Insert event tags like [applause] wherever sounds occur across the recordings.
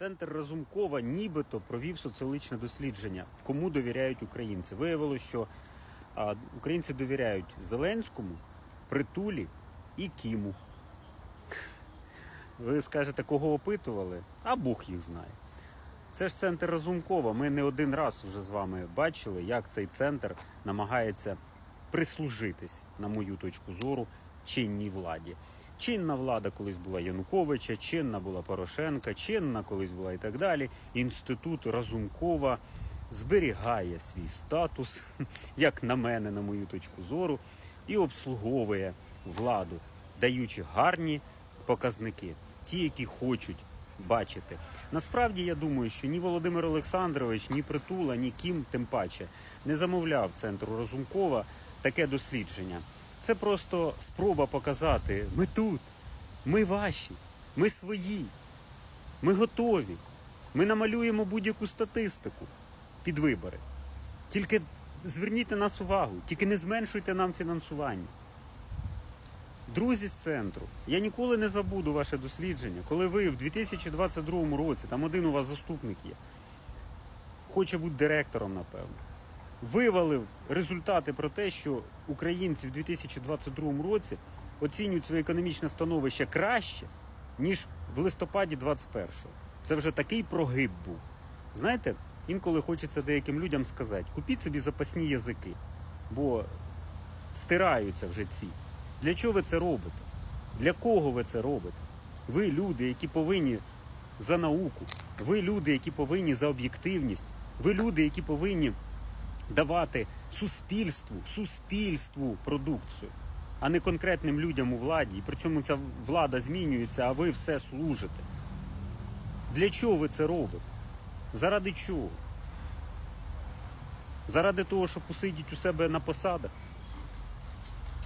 Центр Разумкова нібито провів соціологічне дослідження, кому довіряють українці. Виявилося, що українці довіряють Зеленському, Притулі і Кіму. Ви скажете, кого опитували? А Бог їх знає. Це ж центр Разумкова. Ми не один раз вже з вами бачили, як цей центр намагається прислужитись, на мою точку зору, чинній владі. Чинна влада колись була Януковича, чинна була Порошенка, чинна колись була і так далі. Інститут Разумкова зберігає свій статус, [laughs] як на мене, на мою точку зору, і обслуговує владу, даючи гарні показники, ті, які хочуть бачити. Насправді я думаю, що ні Володимир Олександрович, ні Притула, ні Кім, тим паче, не замовляв центру Разумкова таке дослідження. Це просто спроба показати: ми тут, ми ваші, ми свої, ми готові. Ми намалюємо будь-яку статистику під вибори. Тільки зверніть на нас увагу, тільки не зменшуйте нам фінансування. Друзі з центру, я ніколи не забуду ваше дослідження, коли ви в 2022 році, там один у вас заступник є, хоче бути директором, напевно, вивалив результати про те, що українці в 2022 році оцінюють своє економічне становище краще, ніж в листопаді 21-го. Це вже такий прогиб був. Знаєте, інколи хочеться деяким людям сказати, купіть собі запасні язики, бо стираються вже ці. Для чого ви це робите? Для кого ви це робите? Ви люди, які повинні за науку, ви люди, які повинні за об'єктивність, ви люди, які повинні давати суспільству, суспільству продукцію, а не конкретним людям у владі. І причому ця влада змінюється, а ви все служите. Для чого ви це робите? Заради чого? Заради того, щоб посидіти у себе на посадах?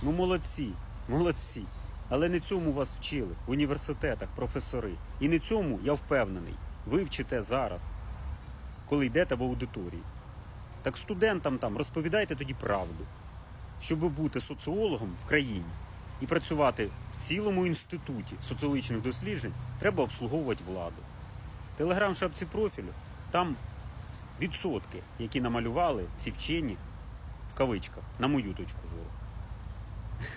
Ну, молодці, молодці. Але не цьому вас вчили в університетах, професори. І не цьому, я впевнений, ви вчите зараз, коли йдете в аудиторії. Так студентам там розповідайте тоді правду, щоб бути соціологом в країні і працювати в цілому інституті соціологічних досліджень, треба обслуговувати владу. Телеграм-шапці профілю, там відсотки, які намалювали ці вчені в кавичках, на мою точку зору [laughs]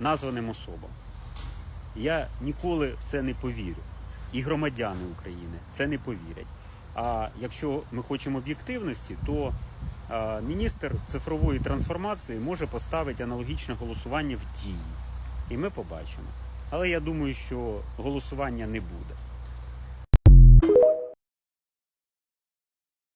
названим особам. Я ніколи в це не повірю. І громадяни України в це не повірять. А якщо ми хочемо об'єктивності, то міністр цифрової трансформації може поставити аналогічне голосування в дії. І ми побачимо. Але я думаю, що голосування не буде.